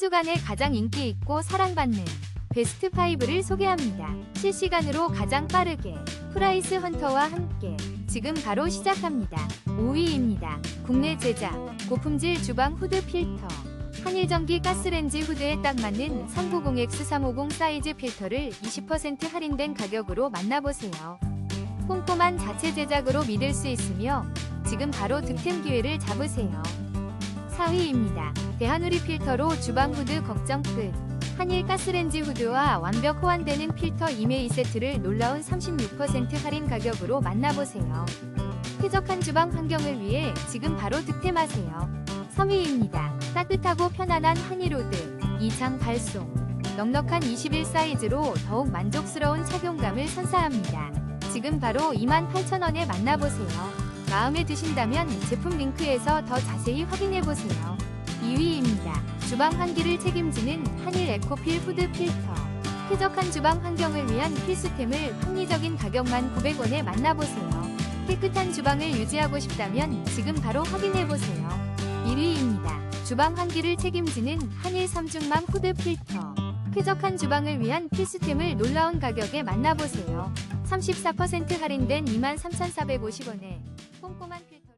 주간에 가장 인기 있고 사랑받는 베스트 5를 소개합니다. 실시간으로 가장 빠르게 프라이스 헌터와 함께 지금 바로 시작합니다. 5위입니다. 국내 제작 고품질 주방 후드 필터 한일전기 가스렌지 후드에 딱 맞는 390X350 사이즈 필터를 20% 할인된 가격으로 만나보세요. 꼼꼼한 자체 제작으로 믿을 수 있으며 지금 바로 득템 기회를 잡으세요. 4위입니다. 대한우리 필터로 주방 후드 걱정 끝. 한일 가스렌지 후드와 완벽 호환되는 필터 2매 2세트를 놀라운 36% 할인 가격으로 만나보세요. 쾌적한 주방 환경을 위해 지금 바로 득템하세요. 3위입니다. 따뜻하고 편안한 한일우드, 이장 발송. 넉넉한 21 사이즈로 더욱 만족스러운 착용감을 선사합니다. 지금 바로 28,000원에 만나보세요. 마음에 드신다면 제품 링크에서 더 자세히 확인해보세요. 2위입니다. 주방 환기를 책임지는 한일 에코필 후드 필터. 쾌적한 주방 환경을 위한 필수템을 합리적인 가격만 900원에 만나보세요. 깨끗한 주방을 유지하고 싶다면 지금 바로 확인해보세요. 1위입니다. 주방 환기를 책임지는 한일 삼중망 후드 필터. 쾌적한 주방을 위한 필수템을 놀라운 가격에 만나보세요. 34% 할인된 23,450원에 꼼꼼한 필터